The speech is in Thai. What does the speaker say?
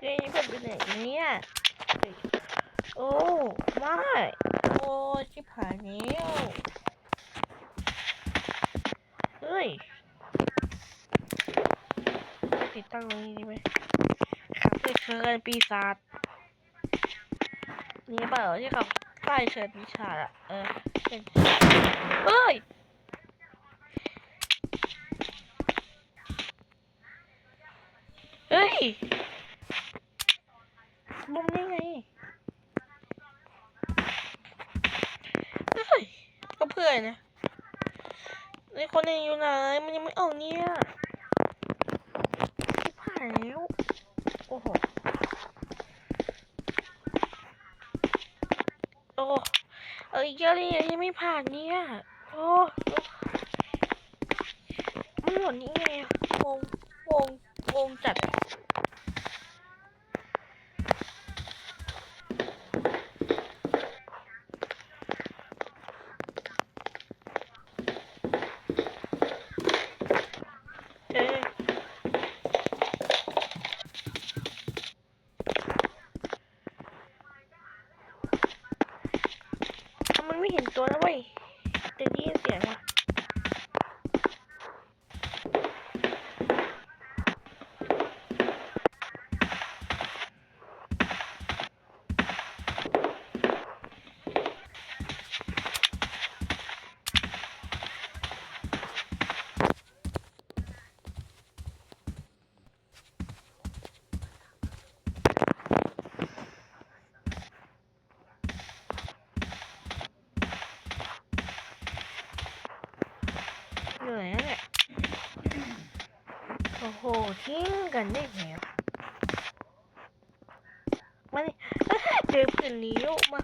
เฮ้ยผมเป็นอย่างเนี้ยโอ้ไม่โอ้ชิบหายแล้วเฮ้ยติดตั้งตรงนี้ดีไหมขับไปเชิญปีศาจนี่เปล่าที่เขาป้ายเชิญปีศาจอะเออเป็นเฮ้ยเฮ้ย มุมได้ไงเฮ้ยก็เพื่อนนะไอ้คนยังอยู่ไหนมันยังไม่ออกเนี่ยชิบหายแล้ว โอ้โห โอ้เอ้ยเจอรี่ยังไม่ผ่านเนี่ย โอ้มันหล่นนี่ไงอะวงวงวงจัด เอ๊ะมันไม่ เห็นตัวแล้วเว้ยแต่ได้ยินเสียงว่ะ เหนื่อยแล้วเนี่ย โอ้โหทิ้งกันได้ไงวะมาดิเจอเพื่อนลี้ยวมา